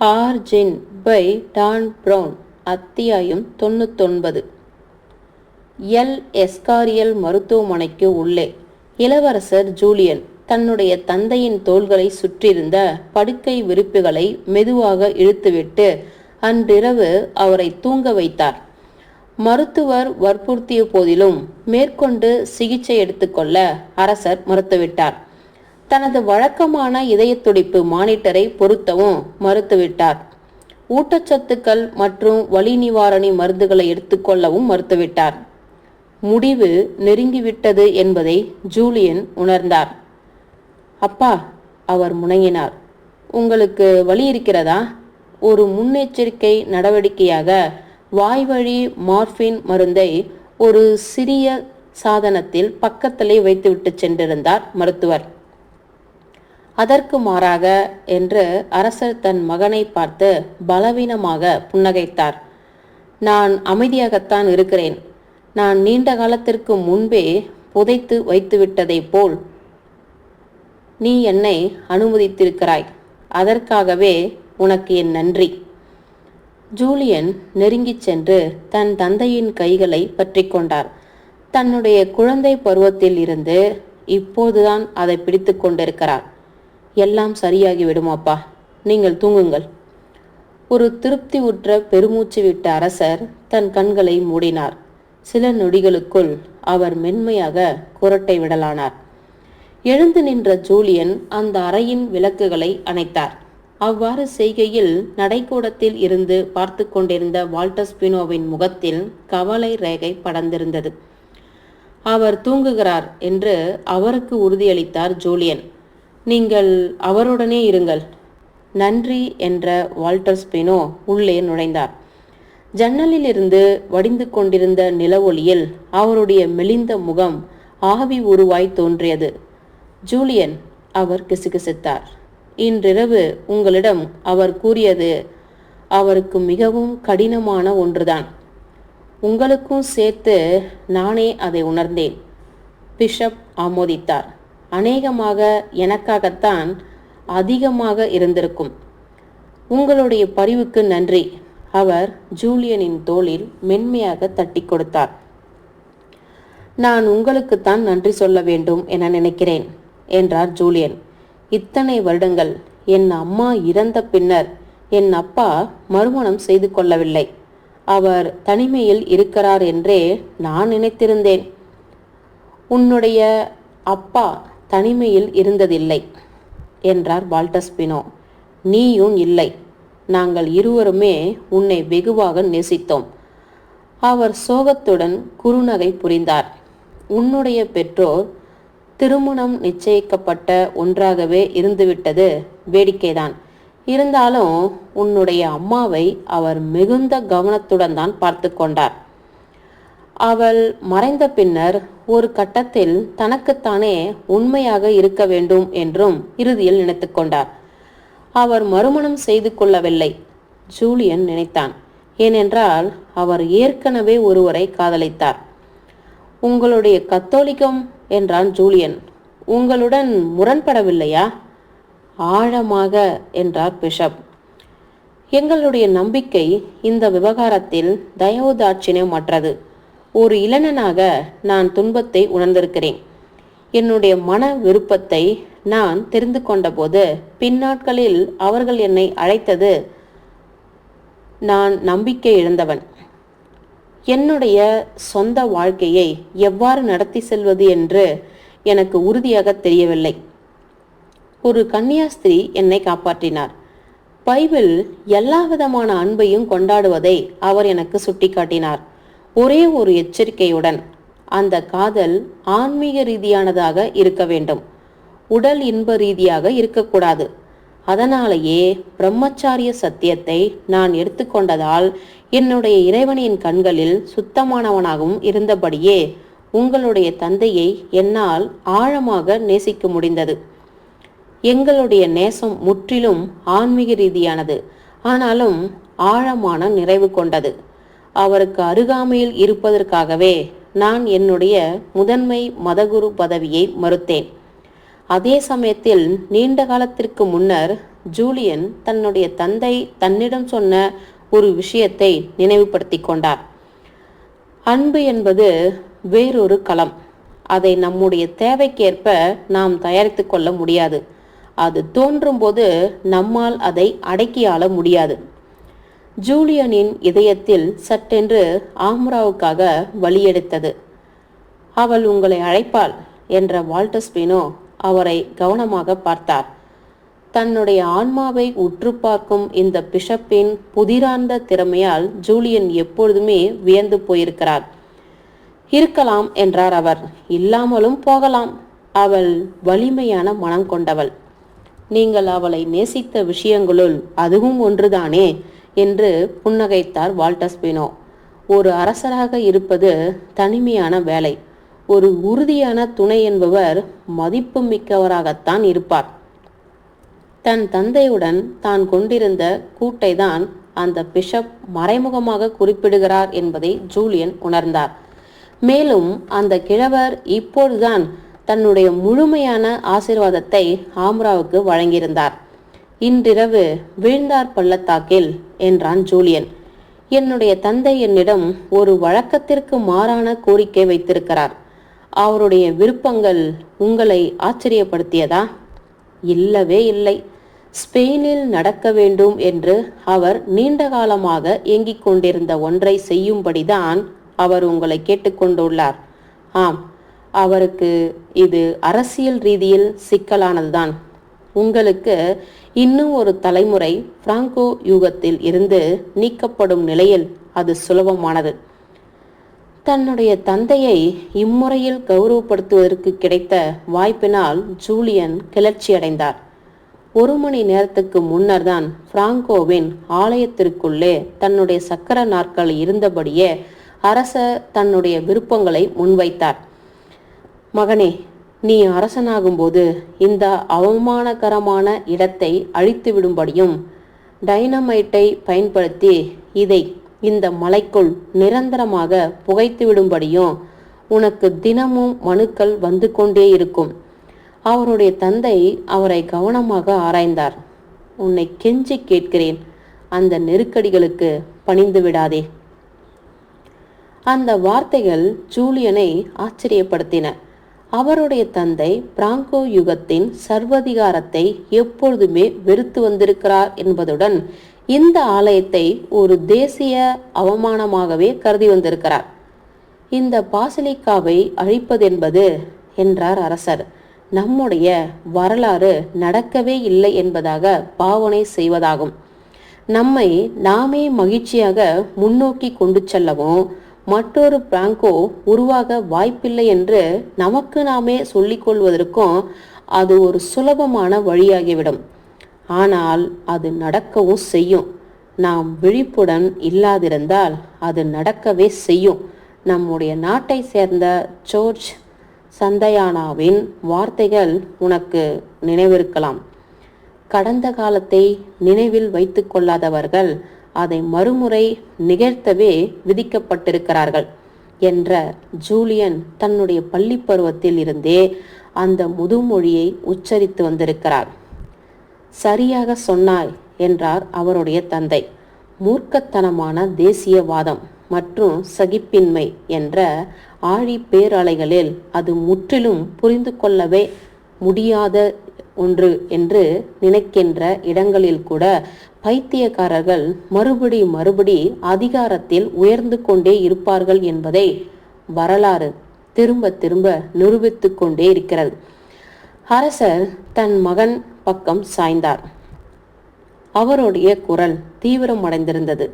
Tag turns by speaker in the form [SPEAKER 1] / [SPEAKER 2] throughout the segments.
[SPEAKER 1] Origin by Don brown அத்தியாயம் தொண்ணூத்தொன்பது. L. எஸ்காரியல் மருத்துவமனைக்கு உள்ளே இளவரசர் ஜூலியன் தன்னுடைய தந்தையின் தோள்களை சுற்றியிருந்த படுக்கை விரிப்புகளை மெதுவாக இழுத்துவிட்டு அன்றிரவு அவரை தூங்க வைத்தார். மருத்துவர் வற்புறுத்திய போதிலும் மேற்கொண்டு சிகிச்சை எடுத்துக்கொள்ள அரசர் மறுத்துவிட்டார். தனது வழக்கமான இதயத்துடிப்பு மானிட்டரை பொருத்தவும் மறுத்துவிட்டார். ஊட்டச்சத்துக்கள் மற்றும் வலி நிவாரணி மருந்துகளை எடுத்துக்கொள்ளவும் மறுத்துவிட்டார். முடிவு நெருங்கிவிட்டது என்பதை ஜூலியன் உணர்ந்தார். அப்பா அவர் முணங்கினார் உங்களுக்கு வலி இருக்கிறதா? ஒரு முன்னெச்சரிக்கை நடவடிக்கையாக வாய்வழி மார்பின் மருந்தை ஒரு சிறிய சாதனத்தில் பக்கத்திலே வைத்துவிட்டு சென்றிருந்தார் மருத்துவர். அதற்கு மாறாக என்று அரசர் தன் மகனை பார்த்து பலவீனமாக புன்னகைத்தார். நான் அமைதியாகத்தான் இருக்கிறேன். நான் நீண்ட காலத்திற்கு முன்பே புதைத்து வைத்துவிட்டதைப் போல் நீ என்னை அனுமதித்திருக்கிறாய். அதற்காகவே உனக்கு என் நன்றி. ஜூலியன் நெருங்கிச் சென்று தன் தந்தையின் கைகளை பற்றி கொண்டார். தன்னுடைய குழந்தை பருவத்தில் இருந்து இப்போதுதான் அதை பிடித்து கொண்டிருக்கிறார். எல்லாம் சரியாகி விடுமாப்பா நீங்கள் தூங்குங்கள். ஒரு திருப்தி உற்ற பெருமூச்சு விட்ட அரசர் தன் கண்களை மூடினார். சில நொடிகளுக்குள் அவர் மென்மையாக குரட்டை விடலானார். எழுந்து நின்ற ஜூலியன் அந்த அறையின் விளக்குகளை அணைத்தார். அவ்வாறு செய்கையில் நடைக்கூடத்தில் இருந்து பார்த்து கொண்டிருந்த வால்டர் ஸ்பினோவின் முகத்தில் கவலை ரேகை படர்ந்திருந்தது. அவர் தூங்குகிறார் என்று அவருக்கு உறுதியளித்தார் ஜூலியன். நீங்கள் அவருடனே இருங்கள். நன்றி என்ற வால்டர் ஸ்பினோ உள்ளே நுழைந்தார். ஜன்னலில் இருந்து வடிந்து கொண்டிருந்த நிலவொளியில் அவருடைய மெலிந்த முகம் ஆவி உருவாய் தோன்றியது. ஜூலியன் அவர் கிசுகிசுத்தார். இன்றிரவு உங்களிடம் அவர் கூறியது அவருக்கு மிகவும் கடினமான ஒன்றுதான். உங்களுக்கும் சேர்த்து நானே அதை உணர்ந்தேன் பிஷப் ஆமோதித்தார். அநேகமாக எனக்காகத்தான் அதிகமாக இருந்திருக்கும். உங்களுடைய பரிவுக்கு நன்றி. அவர் ஜூலியனின் தோளில் மென்மையாக தட்டி கொடுத்தார். நான் உங்களுக்குத்தான் நன்றி சொல்ல வேண்டும் என நினைக்கிறேன் என்றார் ஜூலியன். இத்தனை வருடங்கள் என் அம்மா இறந்த பின்னர் என் அப்பா மறுமணம் செய்து கொள்ளவில்லை. அவர் தனிமையில் இருக்கிறார் என்றே நான் நினைத்திருந்தேன். உன்னுடைய அப்பா தனிமையில் இருந்ததில்லை என்றார் பால்டஸ்பினோ நீயும் இல்லை. நாங்கள் இருவருமே உன்னை வெகுவாக நேசித்தோம். அவர் சோகத்துடன் குறுநகை புரிந்தார். உன்னுடைய பெற்றோர் திருமணம் நிச்சயிக்கப்பட்ட ஒன்றாகவே இருந்துவிட்டது வேடிக்கைதான். இருந்தாலும் உன்னுடைய அம்மாவை அவர் மிகுந்த கவனத்துடன் தான் பார்த்து கொண்டார். அவள் மறைந்த பின்னர் ஒரு கட்டத்தில் தனக்குத்தானே உண்மையாக இருக்க வேண்டும் என்றும் இறுதியில் நினைத்து கொண்டார். அவர் மறுமணம் செய்து கொள்ளவில்லை ஜூலியன் நினைத்தான். ஏனென்றால் அவர் ஏற்கனவே ஒருவரை காதலித்தார். உங்களுடைய கத்தோலிக்கம் என்றான் ஜூலியன். உங்களுடன் முரண்படவில்லையா? ஆழமாக என்றார் பிஷப். எங்களுடைய நம்பிக்கை இந்த விவகாரத்தில் தயவுதாட்சிணியமற்றது ஒரு இளைஞனாக நான் துன்பத்தை உணர்ந்திருக்கிறேன். என்னுடைய மன விருப்பத்தை நான் தெரிந்து கொண்டபோது பின்னாட்களில் அவர்கள் என்னை அழைத்தது நான் நம்பிக்கை இழந்தவன். என்னுடைய சொந்த வாழ்க்கையை எவ்வாறு நடத்தி செல்வது என்று எனக்கு உறுதியாக தெரியவில்லை. ஒரு கன்னியாஸ்திரி என்னை காப்பாற்றினார். பைபிள் எல்லா விதமான அன்பையும் கொண்டாடுவதை அவர் எனக்கு சுட்டிக்காட்டினார். ஒரே ஒரு எச்சரிக்கையுடன் அந்த காதல் ஆன்மீக ரீதியானதாக இருக்க வேண்டும். உடல் இன்ப ரீதியாக இருக்கக்கூடாது. அதனாலேயே பிரம்மச்சாரிய சத்தியத்தை நான் எடுத்துக்கொண்டதால் என்னுடைய இறைவனின் கண்களில் சுத்தமானவனாகவும் இருந்தபடியே உங்களுடைய தந்தையை என்னால் ஆழமாக நேசிக்க முடிந்தது. எங்களுடைய நேசம் முற்றிலும் ஆன்மீக ரீதியானது. ஆனாலும் ஆழமான நிறைவு கொண்டது. அவருக்கு அருகாமையில் இருப்பதற்காகவே நான் என்னுடைய முதன்மை மதகுரு பதவியை மறுத்தேன். அதே சமயத்தில் நீண்ட காலத்திற்கு முன்னர் ஜூலியன் தன்னுடைய தந்தை தன்னிடம் சொன்ன ஒரு விஷயத்தை நினைவுபடுத்தி கொண்டார். அன்பு என்பது வேறொரு களம். அதை நம்முடைய தேவைக்கேற்ப நாம் தயாரித்து கொள்ள முடியாது. அது தோன்றும்போது நம்மால் அதை அடக்கியாள முடியாது. ஜூலியனின் இதயத்தில் சட்டென்று ஆம்ராவுக்காக வழியெடுத்தது. அவள் உங்களை அழைப்பாள் என்ற வால்டஸ்பினோ அவரை கவனமாக பார்த்தார். தன்னுடைய ஆன்மாவை உற்று பார்க்கும் இந்த பிஷப்பின் புதிரார்ந்த திறமையால் ஜூலியன் எப்பொழுதுமே வியந்து போயிருக்கிறார் இருக்கலாம் என்றார் அவர். இல்லாமலும் போகலாம். அவள் வலிமையான மனம் கொண்டவள். நீங்கள் அவளை நேசித்த விஷயங்களுள் அதுவும் ஒன்றுதானே? என்று புன்னகைத்தார் வால்டஸ்பினோ ஒரு அரசராக இருப்பது தனிமையான வேலை. ஒரு உறுதியான துணை என்பவர் மதிப்பு மிக்கவராகத்தான் இருப்பார். தன் தந்தையுடன் தான் கொண்டிருந்த கூட்டை தான் அந்த பிஷப் மறைமுகமாக குறிப்பிடுகிறார் என்பதை ஜூலியன் உணர்ந்தார். மேலும் அந்த கிழவர் இப்போதுதான் தன்னுடைய முழுமையான ஆசீர்வாதத்தை ஆம்ராவுக்கு வழங்கியிருந்தார். இன்றிரவு வீழ்ந்தார் பள்ளத்தாக்கில் என்றான் ஜூலியன். என்னுடைய தந்தை என்னிடம் ஒரு வழக்கத்திற்கு மாறான கோரிக்கை வைத்திருக்கிறார். அவருடைய விருப்பங்கள் உங்களை ஆச்சரியப்படுத்தியதா? இல்லவே இல்லை. ஸ்பெயினில் நடக்க வேண்டும் என்று அவர் நீண்ட காலமாக ஏங்கிக் கொண்டிருந்த ஒன்றை செய்யும்படிதான் அவர் உங்களை கேட்டுக்கொண்டுள்ளார் ஆம் அவருக்கு இது அரசியல் ரீதியில் சிக்கலானதுதான். உங்களுக்கு இன்னும் ஒரு தலைமுறை பிராங்கோ யூகத்தில் இருந்து நீக்கப்படும் நிலையில் அது சுலபமானது. தன்னுடைய தந்தையை இம்முறையில் கௌரவப்படுத்துவதற்கு கிடைத்த வாய்ப்பினால் ஜூலியன் கிளர்ச்சியடைந்தார். ஒரு மணி நேரத்துக்கு முன்னர் தான் பிராங்கோவின் ஆலயத்திற்குள்ளே தன்னுடைய சக்கர நாட்கள் இருந்தபடியே அரசர் தன்னுடைய விருப்பங்களை முன்வைத்தார். மகனே நீ அரசனாகும்போது இந்த அவமானகரமான இடத்தை அழித்து விடும்படியும் டைனமைட்டை பயன்படுத்தி இதை இந்த மலைக்குள் நிரந்தரமாக புகைத்து விடும்படியும் உனக்கு தினமும் மனுக்கள் வந்து கொண்டே இருக்கும். அவருடைய தந்தை அவரை கவனமாக ஆராய்ந்தார். உன்னை கெஞ்சி கேட்கிறேன். அந்த நெருக்கடிகளுக்கு பணிந்து விடாதே. அந்த வார்த்தைகள் ஜூலியனை ஆச்சரியப்படுத்தின. அவருடைய தந்தை பிராங்கோ யுகத்தின் சர்வதிகாரத்தை எப்பொழுதுமே வெறுத்து வந்திருக்கிறார் என்பதுடன் இந்த ஆலயத்தை ஒரு தேசிய அவமானமாகவே கருதி வந்திருக்கிறார். இந்த பாசிலிக்காவை அழிப்பதென்பது என்றார் அரசர் நம்முடைய வரலாறு நடக்கவே இல்லை என்பதாக பாவனை செய்வதாகும். நம்மை நாமே மகிழ்ச்சியாக முன்னோக்கி கொண்டு செல்லவும் மற்றொரு பிராங்கோ உருவாக வாய்ப்பில்லை என்று நமக்கு நாமே சொல்லிக்கொள்வதற்கும் அது ஒரு சுலபமான வழியாகிவிடும். ஆனால் அது நடக்கவும் செய்யும். நாம் விழிப்புடன் இல்லாதிருந்தால் அது நடக்கவே செய்யும். நம்முடைய நாட்டை சேர்ந்த ஜோர்ஜ் சந்தயானாவின் வார்த்தைகள் உனக்கு நினைவிருக்கலாம். கடந்த காலத்தை நினைவில் வைத்து கொள்ளாதவர்கள் அதை மறுமுறை நிகழ்த்தவே விதிக்கப்பட்டிருக்கிறார்கள் என்ற ஜூலியன் தன்னுடைய பள்ளி பருவத்தில் இருந்தே அந்த முதுமொழியை உச்சரித்து வந்திருக்கிறார். சரியாக சொன்னாய் என்றார் அவருடைய தந்தை. மூர்க்கத்தனமான தேசியவாதம் மற்றும் சகிப்பின்மை என்ற ஆழி பேரலைகளில் அது முற்றிலும் புரிந்து கொள்ளவே முடியாத ஒன்று என்று நினைக்கின்ற இடங்களில் கூட பைத்தியக்காரர்கள் மறுபடி மறுபடி அதிகாரத்தில் உயர்ந்து கொண்டே இருப்பார்கள் என்பதை வரலாறு திரும்ப திரும்ப நிரூபித்து கொண்டே இருக்கிறது. அரசர் தன் மகன் பக்கம் சாய்ந்தார். அவருடைய குரல் தீவிரமடைந்திருந்தது.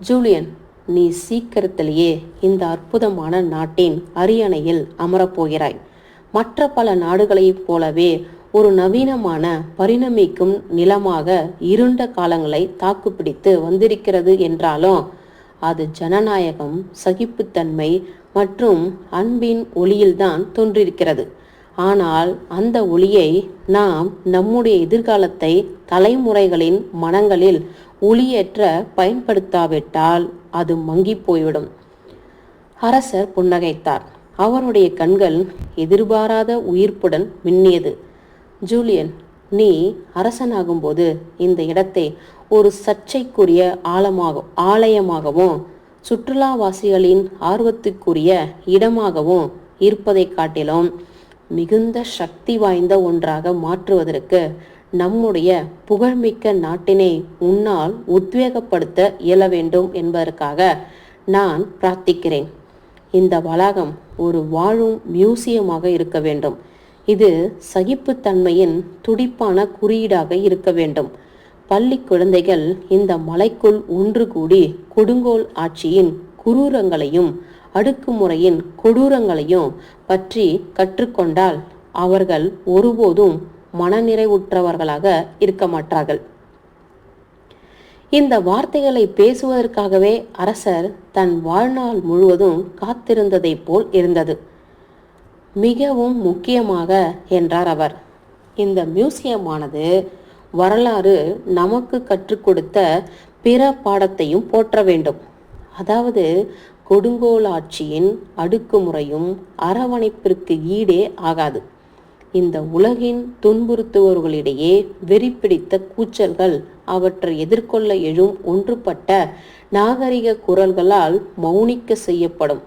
[SPEAKER 1] ஜூலியன் நீ சீக்கிரத்திலேயே இந்த அற்புதமான நாட்டின் அரியணையில் அமரப்போகிறாய் மற்ற பல நாடுகளைப் போலவே ஒரு நவீனமான பரிணமிக்கும் நிலமாக இருண்ட காலங்களை தாக்குப்பிடித்து வந்திருக்கிறது என்றாலும் அது ஜனநாயகம் சகிப்புத்தன்மை மற்றும் அன்பின் ஒளியில்தான் தோன்றிருக்கிறது. ஆனால் அந்த ஒளியை நாம் நம்முடைய எதிர்காலத்தை தலைமுறைகளின் மனங்களில் ஒளியேற்ற பயன்படுத்தாவிட்டால் அது மங்கி போய்விடும் அரசர் புன்னகைத்தார். அவருடைய கண்கள் எதிர்பாராத உயிர்ப்புடன் மின்னியது. ஜூலியன் நீ அரசனாகும்போது இந்த இடத்தை ஒரு சர்ச்சைக்குரிய ஆழமாக ஆலயமாகவும் சுற்றுலாவாசிகளின் ஆர்வத்துக்குரிய இடமாகவும் இருப்பதை காட்டிலும் மிகுந்த சக்தி வாய்ந்த ஒன்றாக மாற்றுவதற்கு நம்முடைய புகழ்மிக்க நாட்டினை உன்னால் உத்வேகப்படுத்த இயல வேண்டும் என்பதற்காக நான் பிரார்த்திக்கிறேன். இந்த வளாகம் ஒரு வாழும் மியூசியமாக இருக்க வேண்டும். இது சகிப்புத்தன்மையின் துடிப்பான குறியீடாக இருக்க வேண்டும். பள்ளி குழந்தைகள் இந்த மலைக்குள் ஒன்று கூடி கொடுங்கோல் ஆட்சியின் குரூரங்களையும் அடுக்குமுறையின் கொடூரங்களையும் பற்றி கற்றுக்கொண்டால் அவர்கள் ஒருபோதும் மனநிறைவுற்றவர்களாக இருக்க மாட்டார்கள். இந்த வார்த்தைகளை பேசுவதற்காகவே அரசர் தன் வாழ்நாள் முழுவதும் காத்திருந்ததைப் போல் இருந்தது. மிகவும் முக்கியமாக என்றார் அவர். இந்த மியூசியமானது வரலாறு நமக்கு கற்றுக் கொடுத்த பிற பாடத்தையும் போற்ற வேண்டும். அதாவது கொடுங்கோலாட்சியின் அடுக்குமுறையும் அரவணைப்பிற்கு ஈடே ஆகாது. இந்த உலகின் துன்புறுத்துவோர்களிடையே வெறி பிடித்த கூச்சல்கள் அவற்றை எதிர்கொள்ள எழும் ஒன்றுபட்ட நாகரிக குரல்களால் மௌனிக்க செய்யப்படும்.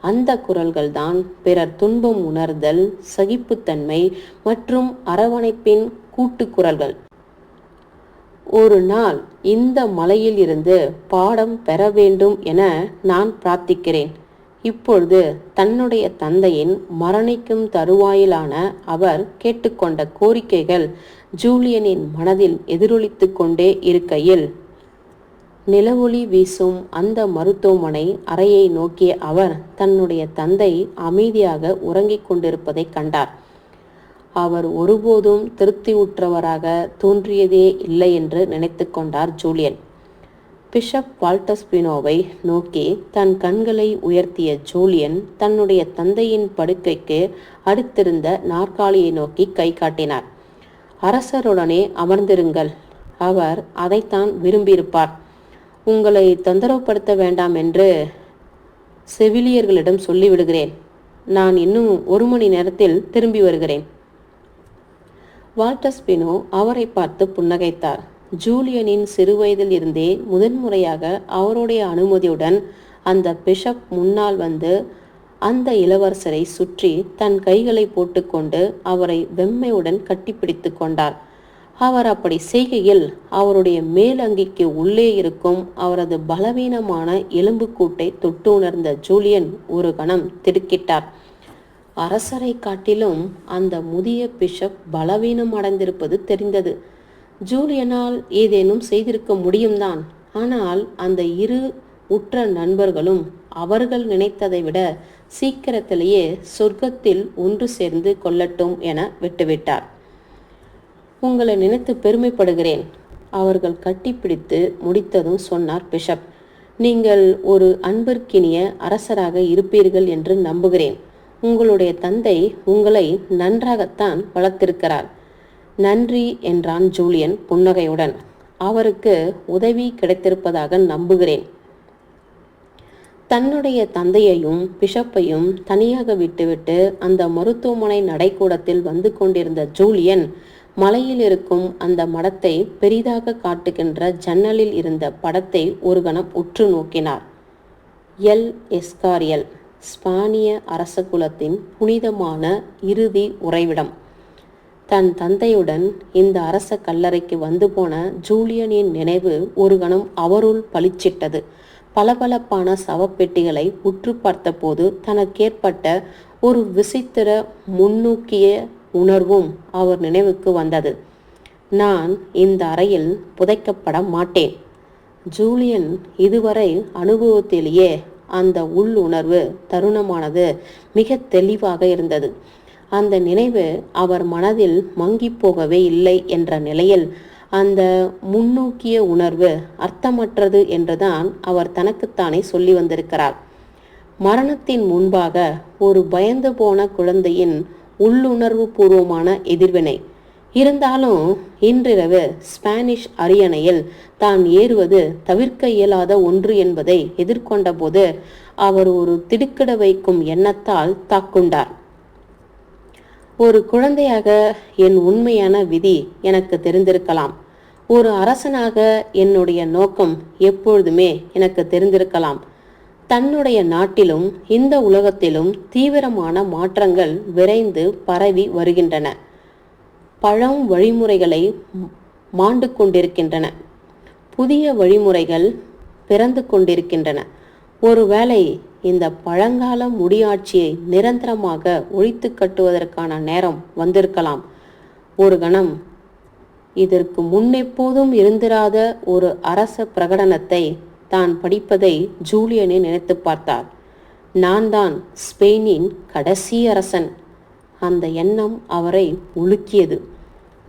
[SPEAKER 1] அந்த குரல்கள்தான் பிறர் துன்பம் உணர்தல் சகிப்புத்தன்மை மற்றும் அரவணைப்பின் கூட்டு குரல்கள். ஒரு நாள் இந்த மலையில் இருந்து பாடம் பெற வேண்டும் என நான் பிரார்த்திக்கிறேன். இப்பொழுது தன்னுடைய தந்தையின் மரணிக்கும் தருவாயிலான அவர் கேட்டுக்கொண்ட கோரிக்கைகள் ஜூலியனின் மனதில் எதிரொலித்து கொண்டே இருக்கையில் நிலவொளி வீசும் அந்த மருத்துவமனை அறையை நோக்கிய அவர் தன்னுடைய தந்தை அமைதியாக உறங்கிக் கொண்டிருப்பதை கண்டார். அவர் ஒருபோதும் திருப்தியுற்றவராக தோன்றியதே இல்லை என்று நினைத்து கொண்டார் ஜூலியன். பிஷப் வால்டஸ்பினோவை நோக்கி தன் கண்களை உயர்த்திய ஜூலியன் தன்னுடைய தந்தையின் படுக்கைக்கு அடுத்திருந்த நாற்காலியை நோக்கி கை காட்டினார். அரசருடனே அமர்ந்திருங்கள். அவர் அதைத்தான் விரும்பியிருப்பார். உங்களை தொந்தரவுப்படுத்த வேண்டாம் என்று செவிலியர்களிடம் சொல்லிவிடுகிறேன். நான் இன்னும் ஒரு மணி நேரத்தில் திரும்பி வருகிறேன். வால்டஸ்பினோ அவரை பார்த்து புன்னகைத்தார். ஜூலியனின் சிறுவயதில் இருந்தே முதன்முறையாக அவருடைய அனுமதியுடன் அந்த பிஷப் முன்னால் வந்து அந்த இளவரசரை சுற்றி தன் கைகளை போட்டுக்கொண்டு அவரை வெம்மையுடன் கட்டிப்பிடித்து கொண்டார். அவர் அப்படி செய்கையில் அவருடைய மேலங்கிக்கு உள்ளே இருக்கும் அவரது பலவீனமான எலும்புக்கூட்டை தொட்டு உணர்ந்த ஜூலியன் ஒரு கணம் திடுக்கிட்டார். அரசரை காட்டிலும் அந்த முதிய பிஷப் பலவீனம் அடைந்திருப்பது தெரிந்தது. ஜூலியனால் ஏதேனும் செய்திருக்க முடியும்தான். ஆனால் அந்த இரு உற்ற நண்பர்களும் அவர்கள் நினைத்ததை விட சீக்கிரத்திலேயே சொர்க்கத்தில் ஒன்று சேர்ந்து கொள்ளட்டும் என விட்டுவிட்டார். உங்களை நினைத்து பெருமைப்படுகிறேன். அவர்கள் கட்டிப்பிடித்து முடித்ததும் சொன்னார் பிஷப். நீங்கள் ஒரு அன்பிற்கினிய அரசராக இருப்பீர்கள் என்று நம்புகிறேன். உங்களுடைய தந்தை உங்களை நன்றாகத்தான் வளர்த்திருக்கிறார். நன்றி என்றான் ஜூலியன் புன்னகையுடன். அவருக்கு உதவி கிடைத்திருப்பதாக நம்புகிறேன். தன்னுடைய தந்தையையும் பிஷப்பையும் தனியாக விட்டுவிட்டு அந்த மருத்துவமனை நடைக்கூடத்தில் வந்து கொண்டிருந்த ஜூலியன் மலையில் இருக்கும் அந்த மடத்தை பெரிதாக காட்டுகின்ற ஜன்னலில் இருந்த படத்தை ஒரு கணம் உற்று நோக்கினார். எல். எஸ்காரியல் ஸ்பானிய அரச குலத்தின் புனிதமான இறுதி உறைவிடம். தன் தந்தையுடன் இந்த அரச கல்லறைக்கு வந்து போன ஜூலியனின் நினைவு ஒரு கணம் அவருள் பளிச்சிட்டது. பளபளப்பான சவப்பெட்டிகளை உற்று பார்த்தபோது தனக்கேற்பட்ட ஒரு விசித்திர முன்னூக்கிய உணர்வும் அவர் நினைவுக்கு வந்தது. நான் இந்த அறையில் புதைக்கப்பட மாட்டேன். ஜூலியன் இதுவரை அனுபவத்திலேயே அந்த உள்ளுணர்வு தருணமானது மிக தெளிவாக இருந்தது. அந்த நினைவு அவர் மனதில் மங்கி போகவே இல்லை என்ற நிலையில் அந்த முன்னோக்கிய உணர்வு அர்த்தமற்றது என்றுதான் அவர் தனக்குத்தானே சொல்லி வந்திருக்கிறார். மரணத்தின் முன்பாக ஒரு பயந்து போன குழந்தையின் உள்ளுணர்வு பூர்வமான எதிர்வினை. இருந்தாலும் இன்றிரவு ஸ்பானிஷ் அரியணையில் தான் ஏறுவது தவிர்க்க இயலாத ஒன்று என்பதை எதிர்கொண்ட போது அவர் ஒரு திடுக்கிட வைக்கும் எண்ணத்தால் தாக்குண்டார். ஒரு குழந்தையாக என் உண்மையான விதி எனக்கு தெரிந்திருக்கலாம். ஒரு அரசனாக என்னுடைய நோக்கம் எப்பொழுதுமே எனக்கு தெரிந்திருக்கலாம். தன்னுடைய நாட்டிலும் இந்த உலகத்திலும் தீவிரமான மாற்றங்கள் விரைந்து பரவி வருகின்றன. பழம் வழிமுறைகளை மாண்டு கொண்டிருக்கின்றன. புதிய வழிமுறைகள் பிறந்து கொண்டிருக்கின்றன. ஒருவேளை இந்த பழங்கால முடியாட்சியை நிரந்தரமாக ஒழித்து கட்டுவதற்கான நேரம் வந்திருக்கலாம். ஒரு கணம் இதற்கு முன்னெப்போதும் இருந்திராத ஒரு அரச பிரகடனத்தை தான் படிப்பதை ஜூலியனை நினைத்து பார்த்தார். நான் தான் ஸ்பெயினின் கடைசி அரசன். அந்த எண்ணம் அவரை உலுக்கியது.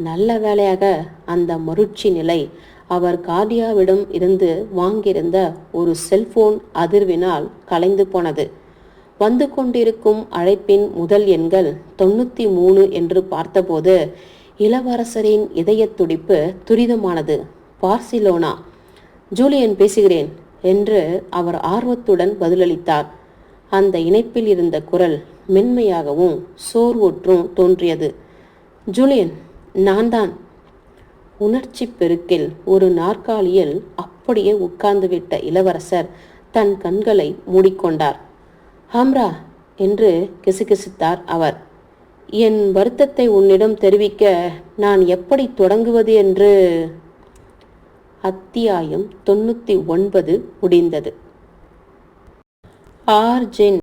[SPEAKER 1] நல்ல வேளையாக அந்த மருட்சி நிலை அவர் கார்டியாவிடம் இருந்து வாங்கியிருந்த ஒரு செல்போன் அதிர்வினால் கலைந்து போனது. வந்து கொண்டிருக்கும் அழைப்பின் முதல் எண்கள் தொண்ணூற்றி மூணு என்று பார்த்தபோது இளவரசரின் இதய துடிப்பு துரிதமானது. பார்சிலோனா ஜூலியன் பேசுகிறேன் என்று அவர் ஆர்வத்துடன் பதிலளித்தார். அந்த இணைப்பில் இருந்த குரல் மென்மையாகவும் சோர்வுற்றும் தோன்றியது. ஜூலியன் நான் தான். உணர்ச்சி பெருக்கில் ஒரு நாற்காலியில் அப்படியே உட்கார்ந்துவிட்ட இளவரசர் தன் கண்களை மூடிக்கொண்டார். ஹம்ரா! என்று கிசுகிசுத்தார் அவர். என் வருத்தத்தை உன்னிடம் தெரிவிக்க நான் எப்படி தொடங்குவது என்று அத்தியாயம் தொண்ணூற்றி ஒன்பது முடிந்தது. ஆர்ஜென்